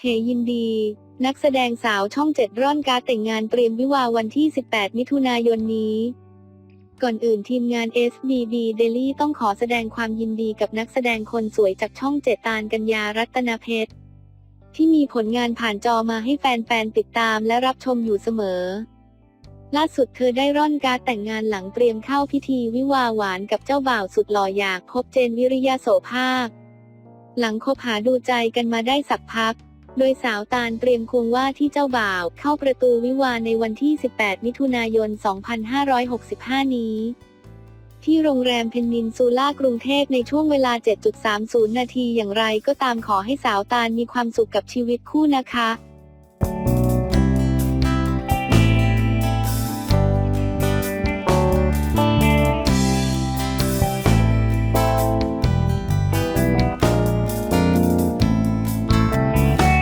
เฮยินดี นักแสดงสาวช่องเจ็ดร่อนการแต่งงานเตรียมวิวาวันที่ 18 มิถุนายนนี้ ก่อนอื่นทีมงาน SBD Daily ต้องขอแสดงความยินดีกับนักแสดงคนสวยจากช่องเจ็ดตาลกัญญารัตนเพชร ที่มีผลงานผ่านจอมาให้แฟนๆ ติดตามและรับชมอยู่เสมอ ล่าสุดเธอได้ร่อนการแต่งงานหลังเตรียมเข้าพิธีวิวาห์หวานกับเจ้าบ่าวสุดหล่ออยากพบเจนวิริยะโสภาค หลังคบหาดูใจกันมาได้สักพัก โดยสาวตาลเตรียมควงว่าที่เจ้าบ่าว เข้าประตูวิวาในวันที่ 18 มิถุนายน 2565 นี้ ที่โรงแรมเพนนินซูล่ากรุงเทพในช่วงเวลา 7.30 นาทีอย่างไรก็ตามขอให้สาวตาลมีความสุขกับชีวิตคู่นะคะ